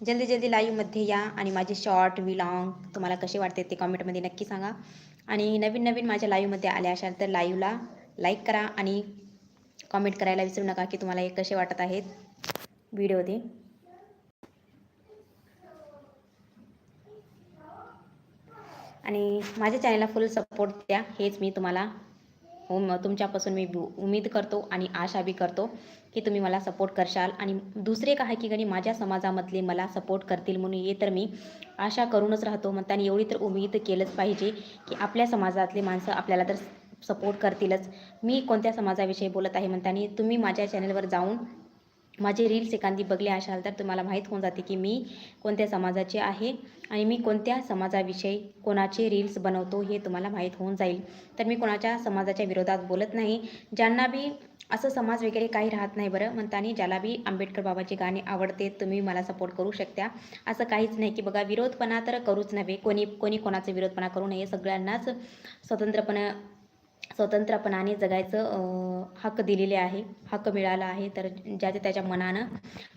जल्दी जल्दी लाईव्हमध्ये या आणि माझे शॉर्ट विलॉंग तुम्हाला कसे वाटते ते कॉमेंटमध्ये नक्की सांगा. आणि नवीन नवीन माझ्या लाईव्हमध्ये आल्या असाल तर लाईव्हला लाईक करा आणि कॉमेंट करायला विसरू नका की तुम्हाला हे कसे वाटत आहेत व्हिडिओ ते. आणि माझ्या चॅनलला फुल सपोर्ट द्या हेच मी तुम्हाला हो तुमच्यापासून मी उमेद करतो आणि आशा बी करतो. की तुम्ही मला सपोर्ट करशाल. आणि दुसरे काय की गणी माझ्या समाजामधले मला सपोर्ट करतील म्हणून हे तर मी आशा करूनच राहतो. म्हणताना एवढी तर उम्मीद केलंच पाहिजे की आपल्या समाजातले माणसं आपल्याला तर सपोर्ट करतीलच. मी कोणत्या समाजाविषयी बोलत आहे म्हणताना तुम्ही माझ्या चॅनलवर जाऊन माझे रील्स एखादी बघले असाल तर तुम्हाला माहीत होऊन जाते की मी कोणत्या समाजाचे आहे आणि मी कोणत्या समाजाविषयी कोणाचे रील्स बनवतो हे तुम्हाला माहीत होऊन जाईल. तर मी कोणाच्या समाजाच्या विरोधात बोलत नाही. ज्यांना बी असं समाज वगैरे काही राहत नाही बरं. म्हणतानी ज्याला बी आंबेडकर बाबाचे गाणे आवडते तुम्ही मला सपोर्ट करू शकता असं काहीच नाही की बघा विरोधपणा तर करूच नव्हे. कोणी कोणी कोणाचा विरोधपणा करू नये. सगळ्यांनाच स्वतंत्रपणे स्वतंत्रपणाने जगायचं हक्क दिलेले आहे. हक्क मिळाला आहे. तर ज्याच्या त्याच्या मनानं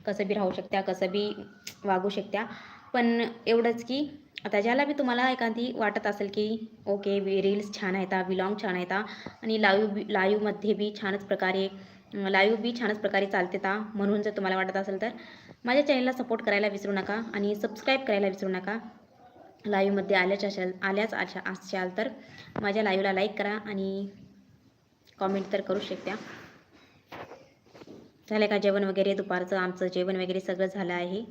कसं बी राहू शकत्या कसं बी वागू शकत्या. पण एवढंच की आता ज्याला बी तुम्हाला एखादी वाटत असेल की ओके रील्स छान आहेत विलॉंग छान आहेत आणि लाईव्ह बी लाईव्हमध्ये बी छानच प्रकारे लाईव्ह बी छानच प्रकारे चालते ता म्हणून जर तुम्हाला वाटत असेल तर माझ्या चॅनलला सपोर्ट करायला विसरू नका आणि सबस्क्राईब करायला विसरू नका. लाईव्हमध्ये आल्याच असाल आल्याच अशा असाल तर माझ्या लाईव्हला लाईक करा आणि कॉमेंट तर करू शकत्या झालं का जेवण वगैरे दुपारचं आमचं जेवण वगैरे सगळं झालं आहे.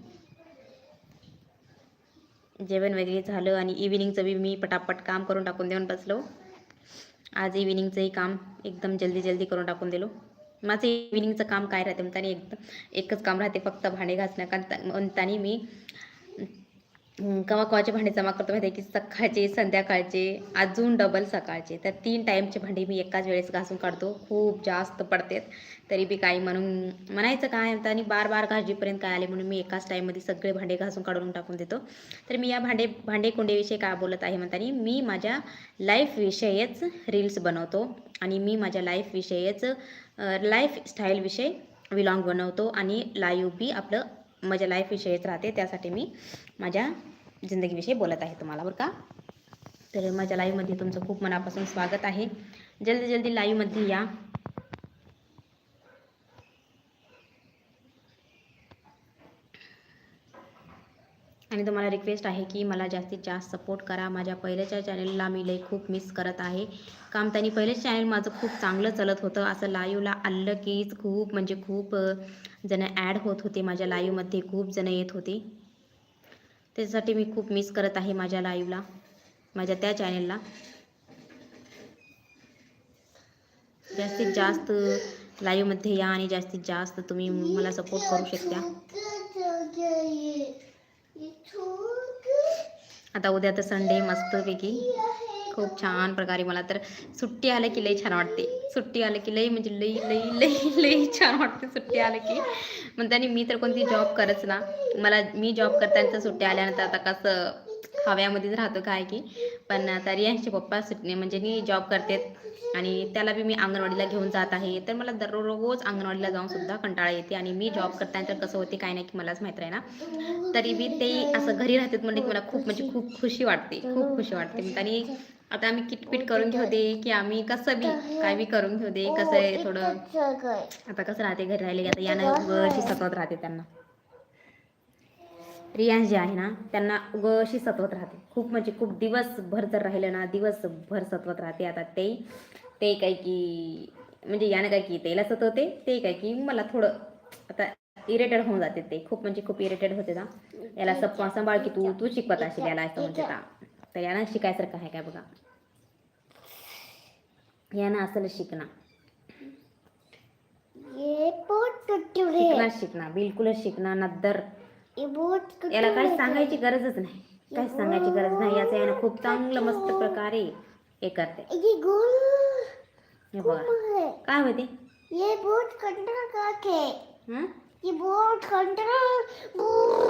जेवण वगैरे झालं आणि इव्हिनिंगचं बी मी पटापट काम करून टाकून देऊन बसलो. आज इव्हिनिंगचंही काम एकदम जल्दी जल्दी करून टाकून दिलो. माझं इव्हिनिंगचं काम काय राहते म्हणताना एकदम एकच काम राहते फक्त भांडे घासणं. कारण त्यांनी मी कवा कवाचे भांडे जमा करतो माहिती आहे की सकाळचे संध्याकाळचे अजून डबल सकाळचे. तर तीन टाईमचे भांडे मी एकाच वेळेस घासून काढतो. खूप जास्त पडतात. तरी बी काही म्हणून म्हणायचं काय आता आणि बार बार घासजीपर्यंत काय आले म्हणून मी एकाच टाईममध्ये सगळे भांडे घासून काढून टाकून देतो. तर मी या भांडे भांडे कुंडेविषयी काय बोलत आहे म्हणताना मी माझ्या लाईफविषयीच रील्स बनवतो आणि मी माझ्या लाईफविषयीच लाईफ स्टाईलविषयी विलॉंग बनवतो आणि लाईव्ह बी आपलं माझ्या लाईफविषयीच राहते. त्यासाठी मी माझ्या जिंदगीविषयी बोलत आहे तुम्हाला बरं का? तर माझ्या लाईव्हमध्ये तुमचं खूप मनापासून स्वागत आहे. जल्दी जल्दी लाईव्हमध्ये या. आणि तुम्हाला रिक्वेस्ट आहे की मला जास्तीत जास्त सपोर्ट करा. माझ्या पहिल्याच्या चॅनलला मी लई खूप मिस करत आहे. काम त्यांनी पहिलेच चॅनल माझं खूप चांगलं चालत होतं. असं लाईव्हला आलं कीच खूप म्हणजे खूप जणं जण ॲड होत होते. माझ्या लाईव्हमध्ये खूप जण येत होते. त्याच्यासाठी मी खूप मिस करत आहे माझ्या लाईव्हला माझ्या त्या चॅनलला जास्तीत जास्त लाईव्हमध्ये या आणि जास्तीत जास्त तुम्ही मला सपोर्ट करू शकता. आता उद्या तर संडे मस्तपैकी. खूप छान प्रकारे मला तर सुट्टी आलं की लई छान वाटते. सुट्टी आलं की लई म्हणजे लई लई लई लई छान वाटते सुट्टी आलं की. म्हणताना मी तर कोणती जॉब करत ना मला मी जॉब करताना सुट्टी आल्यानंतर आता कसं हव्यामध्येच राहतो काय की. पण तरी यांचे पप्पा सुटणे म्हणजे मी जॉब करते आणि त्याला बी मी अंगणवाडीला घेऊन जात आहे. तर मला दररोज अंगणवाडीला जाऊन सुद्धा कंटाळा येते आणि मी जॉब करताना तर कसं होते काय नाही की मलाच माहीत आहे ना तरी बी ते असं घरी राहतात म्हणजे मला खूप म्हणजे खूप खुशी वाटते खूप खुशी वाटते. आणि आता आम्ही किटपिट करून घेऊ दे की आम्ही कसं बी काय बी करून घेऊ दे कसं आहे थोडं. आता कसं राहते घरी राहिले की आता यानं उगशी सतवत राहते त्यांना. रियांश जे आहे ना त्यांना उगशी सतवत राहते. खूप म्हणजे खूप दिवसभर जर राहिलं ना दिवसभर सतवत राहते आता ते. ते काय की म्हणजे यानं काय की त्याला सतवते ते काय की मला थोडं आता इरिटेड होऊन जाते ते. खूप म्हणजे खूप इरिटेड होते ना. याला सप सांभाळ की तू तू शिकवत असेल याला असं म्हणते का तर यानं शिकायसारखं आहे काय बघा. यानं असलं शिकणं. शिकणार शिकणार बिलकुलच शिकणार नद्दर. याला काही सांगायची गरजच नाही. काहीच सांगायची गरज नाही. याचं यानं खूप चांगलं मस्त प्रकारे हे करते. हे बघा. काय होते? ये बोट कंट्रोल करके हं? ये बोट कंट्रोल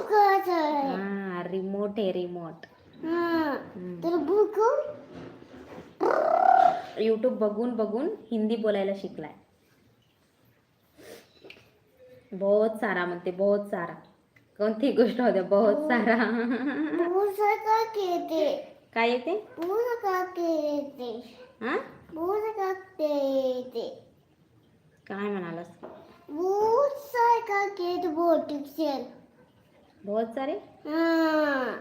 करता रिमोट आहे रिमोट. तर बुक यूट्यूब बघून बघून हिंदी बोलायला शिकलाय. बहुत सारा म्हणते बहुत सारा. कोणती गोष्ट होते? बहुत सारा. का केते काय येते? का हा? का काय म्हणालास? का केते बोटिक सेल बहुत सारे? हाँ.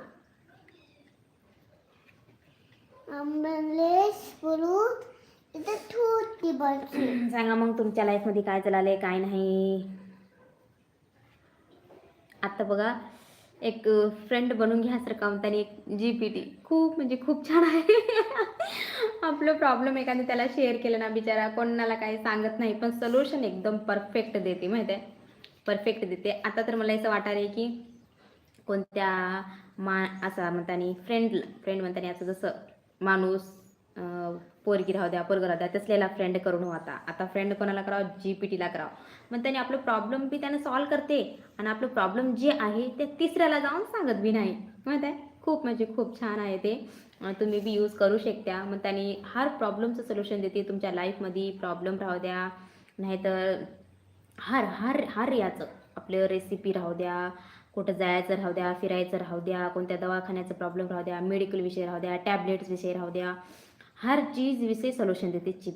सांगा मग तुमच्या लाईफमध्ये काय चाललंय काय नाही? आता बघा एक फ्रेंड बनून घ्यासारखा म्हणताना एक जी पी टी खूप म्हणजे खूप छान आहे. आपलं प्रॉब्लेम एखादं त्याला शेअर केलं ना बिचारा कोणाला काही सांगत नाही पण सोल्युशन एकदम परफेक्ट देते माहिती आहे? परफेक्ट देते. आता तर मला असं वाटणार आहे की कोणत्या मा असा म्हणतानी फ्रेंड फ्रेंड म्हणतानी असं जसं माणूस पोरगी राहू द्या पोरगं राहू द्या तसलेला फ्रेंड करून होता आता. फ्रेंड कोणाला करावं? जी पी टीला करावं. मग त्याने आपलं प्रॉब्लेम बी त्यानं सॉल्व करते. आणि आपलं प्रॉब्लेम जे आहे ते तिसऱ्याला जाऊन सांगत बी नाही. माहीत आहे? खूप म्हणजे खूप छान आहे ते. तुम्ही बी यूज करू शकता मग त्याने हर प्रॉब्लेमचं सोल्युशन देते. तुमच्या लाईफमध्ये प्रॉब्लेम राहू द्या. नाहीतर हर हर हर याचं. आपलं रेसिपी राहू द्या. कुठं जायचं राहू द्या फिरायचं राहू द्या कोणत्या दवाखान्याचा प्रॉब्लेम राहू द्या मेडिकल विषय राहू द्या टॅबलेट्स विषय राहू द्या. हर चीज विषय सोल्युशन देते जी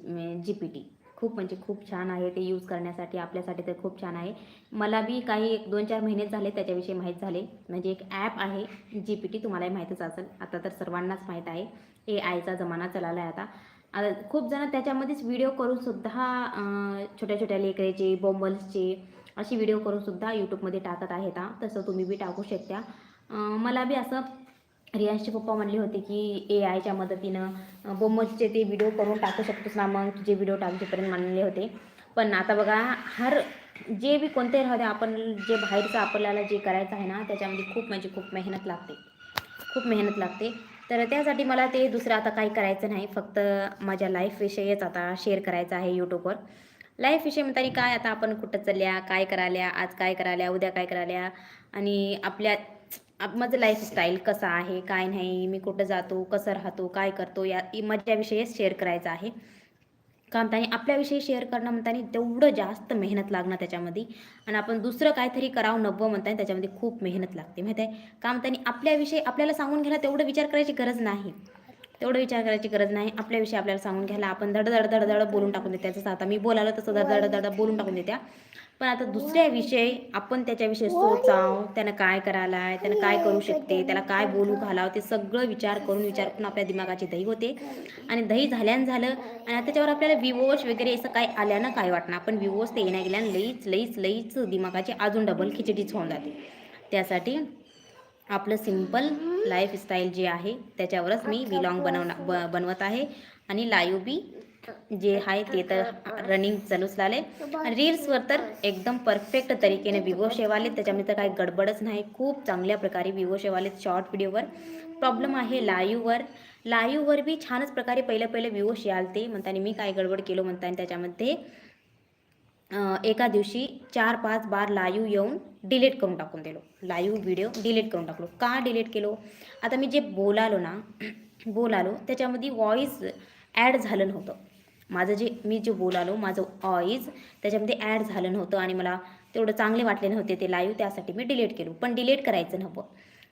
जी पी टी खूप म्हणजे खूप छान आहे ते यूज करण्यासाठी आपल्यासाठी तर खूप छान आहे. मला बी काही एक दोन चार महिने झाले त्याच्याविषयी माहीत झाले. म्हणजे एक ॲप आहे जी पी टी तुम्हालाही माहीतच असेल. आता तर सर्वांनाच माहीत आहे. ए आयचा जमाना चालला आहे आता. आता खूप जण त्याच्यामध्येच व्हिडिओ करून सुद्धा छोट्या छोट्या लेकरेचे बॉम्बल्सचे अशी व्हिडिओ करूनसुद्धा यूट्यूबमध्ये टाकत आहेत हा. तसं तुम्ही बी टाकू शकता. मला बी असं रियांशचे पप्पा म्हणले होते की ए आयच्या मदतीनं बोमसचे ते व्हिडिओ करून टाकू शकतोस ना मग तुझे व्हिडिओ टाकजेपर्यंत म्हणले होते. पण आता बघा हर जे बी कोणते राहते आपण जे बाहेरचं आपल्याला जे करायचं आहे ना त्याच्यामध्ये खूप म्हणजे खूप मेहनत लागते. खूप मेहनत लागते. तर त्यासाठी मला ते दुसरं आता काही करायचं नाही फक्त माझ्या लाईफविषयीच आता शेअर करायचं आहे यूट्यूबवर लाईफविषयी म्हणताना काय आता आपण कुठं चालल्या काय कराल्या आज काय करायल्या उद्या काय करायल्या आणि आपल्या आप माझं लाईफस्टाईल कसं आहे काय नाही मी कुठं जातो कसं राहतो काय करतो या माझ्याविषयीच शेअर करायचं आहे. का म्हणतानी आपल्याविषयी शेअर करणं म्हणतानी तेवढं जास्त मेहनत लागणं त्याच्यामध्ये. आणि आपण दुसरं काहीतरी करावं नवं म्हणताना त्याच्यामध्ये खूप मेहनत लागते माहीत आहे? का म्हणतानी आपल्याविषयी आपल्याला सांगून घ्यायला तेवढं विचार करायची गरज नाही. तेवढं विचार करायची गरज नाही. आपल्याविषयी आपल्याला सांगून घ्यायला आपण धड धड धड धड बोलून टाकून देत्या जसं आता मी बोलायला तसं धडधड धड धड बोलून टाकून देत्या पण आता दुसऱ्या विषय आपण त्याच्याविषयी सोचाव. त्यानं काय करायला आहे त्यानं काय करू शकते त्याला काय बोलू घालावं ते सगळं विचार करून विचार करून आपल्या दिमागाची दही होते. आणि दही झाल्यानं झालं. आणि आता त्याच्यावर आपल्याला विवोश वगैरे असं काय आल्यानं काय वाटणार. पण विवोश ते येण्या गेल्यानं लईच लईच लईच दिमागाची अजून डबल खिचडीच होऊन जाते. त्यासाठी आपलं सिंपल लाईफस्टाईल जे आहे त्याच्यावरच मी विलॉंग बनवणार ब बनवत आहे. आणि लाईव्ह बी जे आहे ते तर रनिंग चालूच लागले आणि रील्सवर तर एकदम परफेक्ट तरीकेने विवो शेवाले त्याच्यामध्ये तर काही गडबडच नाही. खूप चांगल्या प्रकारे विवो शेवाले शॉर्ट व्हिडिओवर प्रॉब्लेम आहे लाईव्हवर लाईव्हवर बी छानच प्रकारे पहिलं पहिलं विवो आलते. म्हणताना मी काय गडबड केलो म्हणताना त्याच्यामध्ये एका दिवशी चार पाच बार लाईव्ह येऊन डिलीट करून टाकून दिलो. लाईव्ह व्हिडिओ डिलीट करून टाकलो. का डिलीट केलो? आता मी जे बोलालो ना बोलालो त्याच्यामध्ये व्हॉईस ॲड झालं नव्हतं. माझं जे मी जे बोलालो माझं ऑईज त्याच्यामध्ये ॲड झालं नव्हतं आणि मला तेवढं चांगले वाटले नव्हते ते लाईव्ह त्यासाठी मी डिलीट केलो. पण डिलीट करायचं नव्हतं.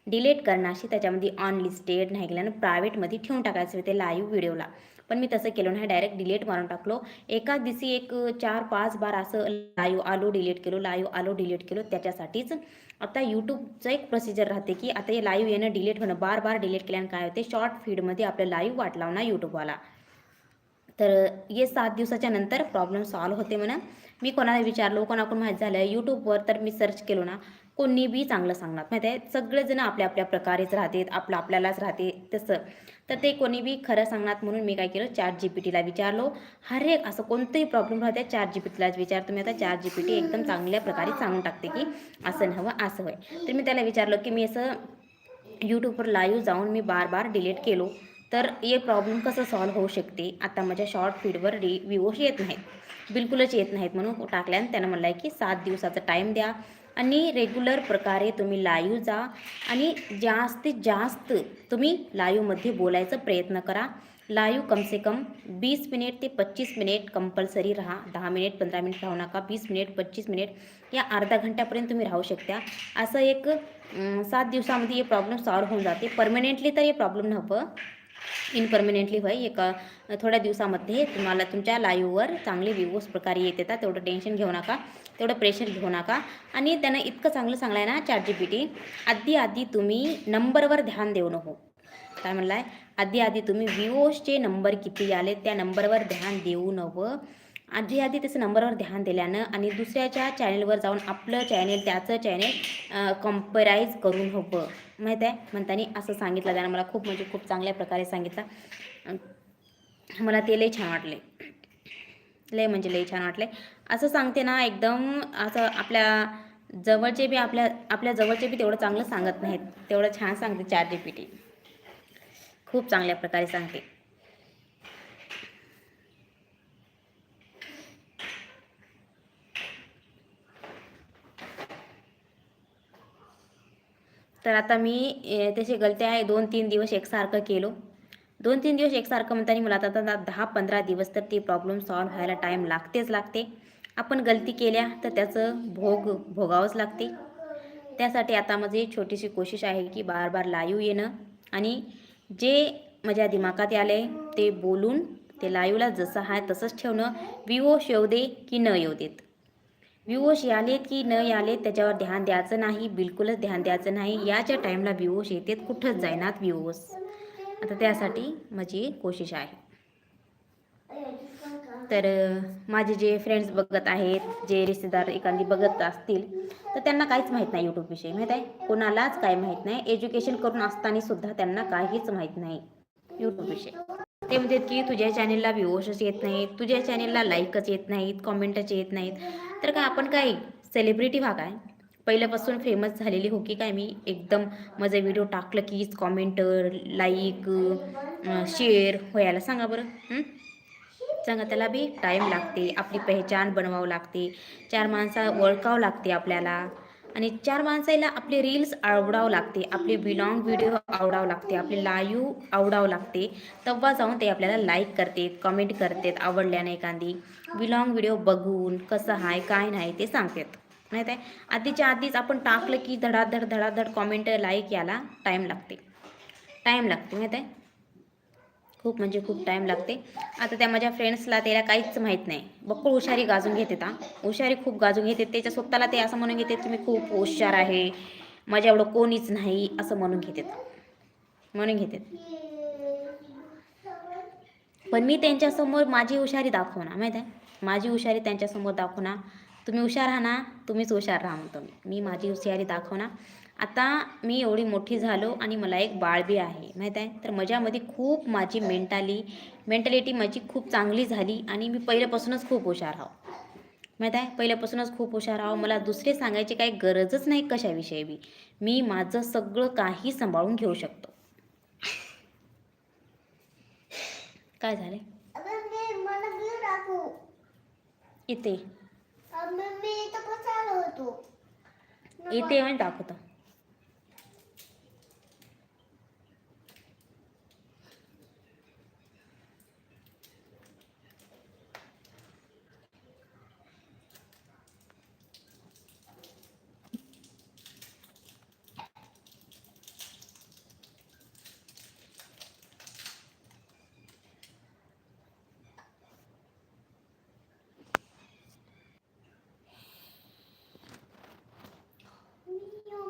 डिलीट करण्याशी त्याच्यामध्ये अनलिस्टेड नाही केल्यानं प्रायव्हेटमध्ये ठेवून टाकायचं होते लाईव्ह व्हिडिओला पण मी तसं केलं नाही. डायरेक्ट डिलीट मारून टाकलो. एका दिवशी एक चार पाच बार असं लाईव्ह आलो डिलीट केलो लाईव्ह आलो डिलीट केलो. त्याच्यासाठीच आता यूट्यूबचं एक प्रोसिजर राहते की आता हे लाईव्ह येणं डिलीट होणं बार बार डिलीट केल्यानं काय होते? शॉर्ट फीडमध्ये आपलं लाईव्ह वाट लावणार यूट्यूबवाला तर हे सात दिवसाच्या नंतर प्रॉब्लेम सॉल्व्ह होते म्हणा. मी कोणाला विचारलो कोणाकडून माहीत झालं? यूट्यूबवर तर मी सर्च केलो ना. कोणी बी चांगलं सांगणार. माहिती आहे? सगळेजण आपल्या आपल्या प्रकारेच राहतात आपलं आपल्यालाच राहते तसं. तर ते कोणी बी खरं सांगणार म्हणून मी काय केलं चार जी पी टीला विचारलो. हर एक असं कोणतंही प्रॉब्लेम राहते चार जी पी टीलाच विचारतो मी आता चार जी पी टी एकदम चांगल्या प्रकारे सांगून टाकते की असं हवं असं होय. तर मी त्याला विचारलं की मी असं यूट्यूबवर लाईव्ह जाऊन मी बार बार डिलीट केलो. तर हे प्रॉब्लेम कसं सॉल्व्ह होऊ शकते? आता माझ्या शॉर्ट फीडवर रि व्ह्यूज येत नाहीत. बिलकुलच येत नाहीत म्हणून टाकल्यानं त्यानं म्हणलं आहे की सात दिवसाचा टाईम द्या. आणि रेग्युलर प्रकारे तुम्ही लाईव्ह जा आणि जास्तीत जास्त तुम्ही लाईव्हमध्ये बोलायचा प्रयत्न करा. लाईव्ह कम से कम वीस मिनिट ते पच्चीस मिनिट कंपल्सरी राहा. दहा मिनिट पंधरा मिनिट राहू नका. वीस मिनिट पच्चीस मिनिट या अर्धा घंट्यापर्यंत तुम्ही राहू शकता. असं एक सात दिवसामध्ये हे प्रॉब्लेम सॉल्व्ह होऊन जाते. परमनेंटली तर हे प्रॉब्लेम नव्हतं. इनपरमनंटली होय. एक थोड्या दिवसामध्ये तुम्हाला तुमच्या लाईव्हवर चांगले व्ह्यूज प्रकारे येत येतात. तेवढं टेन्शन घेऊ नका. तेवढं प्रेशर घेऊ नका. आणि त्यानं इतकं चांगलं सांगलं आहे ना चॅट जी पी टी आधी आधी तुम्ही नंबरवर ध्यान देऊ नको. काय म्हणलं आहे आधी आधी तुम्ही विवोसचे नंबर किती आले त्या नंबरवर ध्यान देऊ नवं आधी आधी त्याचं नंबरवर ध्यान दिल्यानं आणि दुसऱ्याच्या चॅनेलवर जाऊन आपलं चॅनेल त्याचं चॅनेल कम्पेराईज करून हवं माहीत आहे? म्हणतानी असं सांगितलं त्यानं. मला खूप म्हणजे खूप चांगल्या प्रकारे सांगितलं. मला ते लई छान वाटले. लय म्हणजे लई छान वाटले. असं सांगते ना एकदम असं आपल्या जवळचे बी आपल्या आपल्या जवळचे बी तेवढं चांगलं सांगत नाहीत. तेवढं छान सांगते चार जी पी टी खूप चांगल्या प्रकारे सांगते. तर आता मी त्याचे गलती आहे दोन तीन दिवस एकसारखं केलो. दोन तीन दिवस एकसारखं म्हणताना मला आता आता दहा पंधरा दिवस तर ते प्रॉब्लेम सॉल्व्ह व्हायला टाईम लागतेच लागते. आपण गलती केल्या तर त्याचं भोग भोगावंच लागते. त्यासाठी आता माझी छोटीशी कोशिश आहे की बार बार लाईव्ह येणं आणि जे माझ्या दिमागात आले ते बोलून ते लाईवला जसं आहे तसंच ठेवणं. विवोश येऊ दे की न येऊ देत विवोश यालेत की न आलेत त्याच्यावर ध्यान द्यायचं नाही बिलकुलच ध्यान द्यायचं नाही. याच्या टाईमला विवोश येते कुठंच जायनात विवोश आता त्यासाठी माझी कोशिश आहे. तर माझे जे फ्रेंड्स बघत आहेत जे रिश्तेदार एखादी बघत असतील तर त्यांना काहीच माहीत नाही यूट्यूबविषयी माहीत आहे? कोणालाच काय माहीत नाही. एज्युकेशन करून असताना सुद्धा त्यांना काहीच माहीत नाही. यूट्यूबविषयी ते म्हणतात की तुझ्या चॅनेलला व्ह्यूअर्सच येत नाहीत तुझ्या चॅनेलला लाईकच येत नाहीत कॉमेंटच येत नाहीत. तर काय आपण काय? सेलिब्रिटी व्हा काय? पहिल्यापासून फेमस झालेली हो की काय मी? एकदम माझं व्हिडिओ टाकलं कीच कॉमेंटर लाईक शेअर व्हायला सांगा बरं सांगा त्याला बी टाईम लागते आपली पहचान बनवावं लागते चार माणसा ओळखावं लागते आपल्याला. आणि चार माणसाला आपले रील्स आवडावं लागते आपले बिलॉंग व्हिडिओ आवडावं लागते आपले लाईव्ह आवडावं लागते तेव्हा जाऊन ते आपल्याला लाईक करतात कमेंट करतात आवडल्याने एखादी बिलॉंग व्हिडिओ बघून कसं आहे काय नाही ते सांगतात. माहीत आहे? आधीच्या आधीच आपण टाकलं की धडाधड धडाधड कॉमेंट लाईक याला टाईम लागते. टाईम लागते माहीत आहे? खूप म्हणजे खूप टाईम लागते. आता त्या माझ्या फ्रेंड्सला त्याला काहीच माहीत नाही. बक्कळ हुशारी गाजून घेते ता हुशारी खूप गाजून घेते. त्याच्या स्वतःला ते असं म्हणून घेते तुम्ही खूप हुशार आहे. माझ्या एवढं कोणीच नाही असं म्हणून घेते म्हणून घेते पण मी त्यांच्यासमोर माझी हुशारी दाखवणार माहीत आहे? माझी हुशारी त्यांच्यासमोर दाखवणार तुम्ही हुशार राहा ना तुम्हीच हुशार राहा म्हणतो मी मी माझी हुशारी दाखवणार आता मी एवढी मोठी झालो आणि मला एक बाळ बी आहे माहीत आहे? तर माझ्यामध्ये खूप माझी मेंटाली मेंटॅलिटी माझी खूप चांगली झाली आणि मी पहिल्यापासूनच खूप हुशार आहो. माहीत आहे? पहिल्यापासूनच खूप हुशार आहो. मला दुसरे सांगायची काही गरजच नाही कशाविषयी बी. मी माझं सगळं काही सांभाळून घेऊ शकतो. काय झाले इथे. इथं बसायला होतो इथे येऊन दाखवतो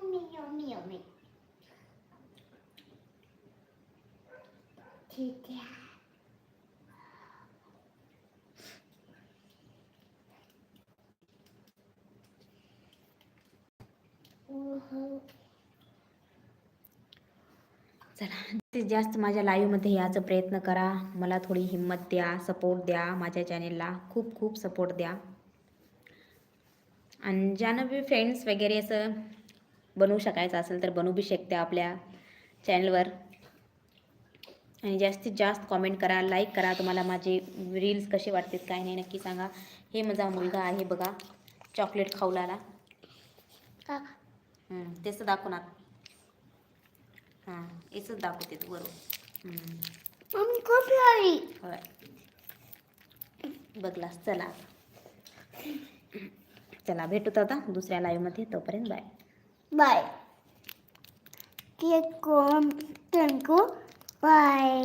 मियो मियो चला जास्तीत जास्त माझ्या लाईव्हमध्ये याचा प्रयत्न करा. मला थोडी हिंमत द्या सपोर्ट द्या. माझ्या चॅनेलला खूप खूप सपोर्ट द्या. आणि ज्यानं बी फ्रेंड्स वगैरे असं बनवू शकायचं असेल तर बनवू बी शकते आपल्या चॅनलवर आणि जास्तीत जास्त कॉमेंट करा लाईक करा. तुम्हाला माझे रील्स कसे वाटतात काय नाही नक्की सांगा. हे माझा मुलगा आहे बघा चॉकलेट खाऊ लागला का तेच दाखवणार. हां हेच दाखवते तू बरोबर. बघलास चला. चला भेटूत आता दुसऱ्या लाईव्हमध्ये तोपर्यंत बाय बाय केक कोण थँक्यू बाय